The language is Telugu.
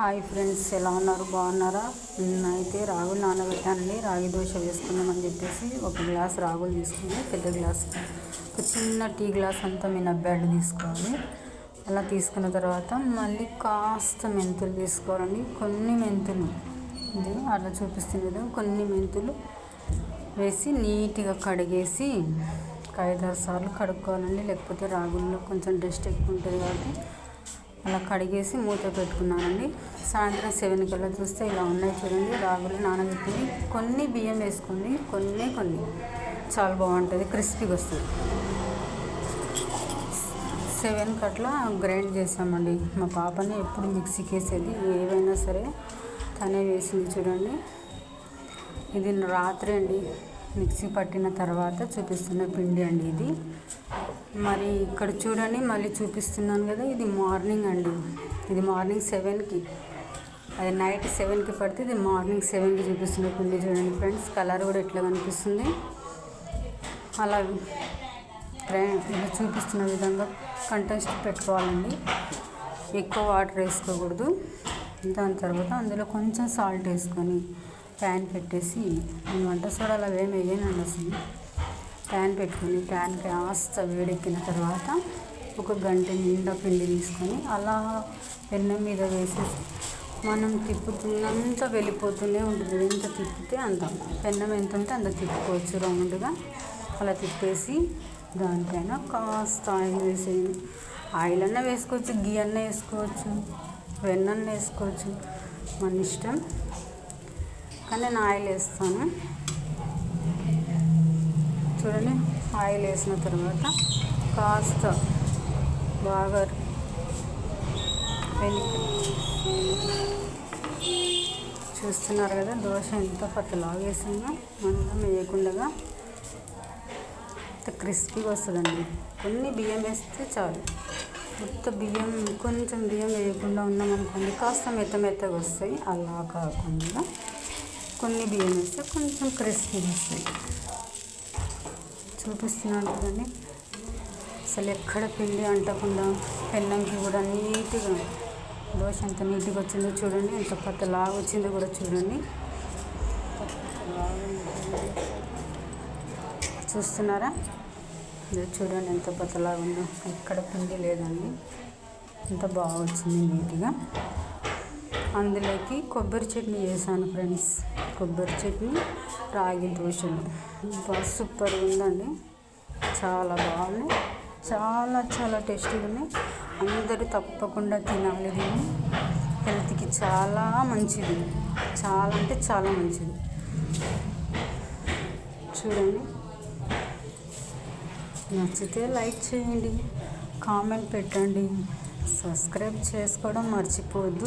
హాయ్ ఫ్రెండ్స్ ఎలా ఉన్నారు? బాగున్నారా? అయితే రాగులు నానబెట్టానండి రాగి దోశ వేసుకుందామని చెప్పేసి ఒక గ్లాస్ రాగులు తీసుకుని పెద్ద గ్లాస్ ఒక చిన్న టీ గ్లాస్ అంతా మినప్పాడు తీసుకోవాలి. అలా తీసుకున్న తర్వాత మళ్ళీ కాస్త మెంతులు తీసుకోవాలండి కొన్ని మెంతులు ఇది అలా చూపిస్తుంది కదా కొన్ని మెంతులు వేసి నీట్గా కడిగేసి ఒక ఐదారు సార్లు కడుక్కోవాలండి. లేకపోతే రాగుల్లో కొంచెం డస్ట్ ఎక్కువ ఉంటుంది కాబట్టి అలా కడిగేసి మూత పెట్టుకున్నానండి. సాయంత్రం సెవెన్ కల్లా చూస్తే ఇలా ఉన్నాయి చూడండి. రాగులు నానబెట్టుకుని కొన్ని బియ్యం వేసుకుని కొన్ని కొన్ని. చాలా బాగుంటుంది క్రిస్పీగా వస్తుంది. సెవెన్ కట్లా గ్రైండ్ చేసామండి. మా పాపని ఎప్పుడు మిక్సీకి వేసేది ఏవైనా సరే తనే వేసింది చూడండి. ఇది రాత్రి అండి. మిక్సీ పట్టిన తర్వాత చూపిస్తున్న పిండి అండి ఇది. మరి ఇక్కడ చూడండి మళ్ళీ చూపిస్తున్నాను కదా ఇది మార్నింగ్ అండి. ఇది మార్నింగ్ సెవెన్కి. అది నైట్ సెవెన్కి పడితే ఇది మార్నింగ్ సెవెన్కి చూపిస్తున్న పిండి చూడండి ఫ్రెండ్స్. కలర్ కూడా ఎట్లా కనిపిస్తుంది? అలా ఇలా చూపిస్తున్న విధంగా కంటెస్ట్ పెట్టుకోవాలండి. ఎక్కువ వాటర్ వేసుకోకూడదు. దాని తర్వాత అందులో కొంచెం సాల్ట్ వేసుకొని ప్యాన్ పెట్టేసి నేను వంట సోడా అలా ఏం వేయనండి అసలు. ప్యాన్ పెట్టుకొని ప్యాన్ కాస్త వేడెక్కిన తర్వాత ఒక గంట నిండా పిండి తీసుకొని అలా పెన్నం మీద వేసేసి మనం తిప్పుతున్నంత వెళ్ళిపోతూనే ఉంటుంది. ఎంత తిప్పితే అంత. పెన్నం ఎంత ఉంటే అంత తిప్పుకోవచ్చు రౌండ్గా. అలా తిప్పేసి దానిపైన కాస్త ఆయిల్ వేసేయండి. ఆయిల్ అన్న వేసుకోవచ్చు గీ అన్న వేసుకోవచ్చు వెన్న వేసుకోవచ్చు. మన ఇష్టం. కానీ నేను ఆయిల్ వేస్తాను. చూడండి ఆయిల్ వేసిన తర్వాత కాస్త బాగా చూస్తున్నారు కదా దోశ ఎంత పత్తలాగా వేసిందో మందం వేయకుండా క్రిస్పీగా వస్తుందండి. కొన్ని బియ్యం వేస్తే చాలు. మొత్తం బియ్యం కొంచెం బియ్యం వేయకుండా ఉన్నాం అనుకోండి కాస్త మెత్త మెత్తగా వస్తాయి. అలా కాకుండా కొన్ని బియ్యం వేస్తే కొంచెం క్రిస్పీగా వస్తాయి. చూపిస్తున్నాను కదండి అసలు ఎక్కడ పిండి అంటకుండా పెన్నంకి కూడా నీట్గా దోశ ఎంత నీట్గా వచ్చిందో చూడండి ఎంత పత్తలాగా వచ్చిందో కూడా చూడండి. చూస్తున్నారా? చూడండి ఎంత పతలాగా ఉందో. ఎక్కడ పిండి లేదండి. ఎంత బాగా వచ్చింది నీట్గా. అందులోకి కొబ్బరి చట్నీ చేశాను ఫ్రెండ్స్. కొబ్బరి చట్నీ రాగి దోశలు. బాగా సూపర్ ఉందండి. చాలా బాగున్నాయి చాలా చాలా టేస్టీగా ఉన్నాయి. అందరూ తప్పకుండా తినాలి దీన్ని. హెల్త్కి చాలా మంచిది. చాలా అంటే చాలా మంచిది. చూడండి. నచ్చితే లైక్ చేయండి. కామెంట్ పెట్టండి. సబ్స్క్రైబ్ చేసుకోవడం మర్చిపోవద్దు.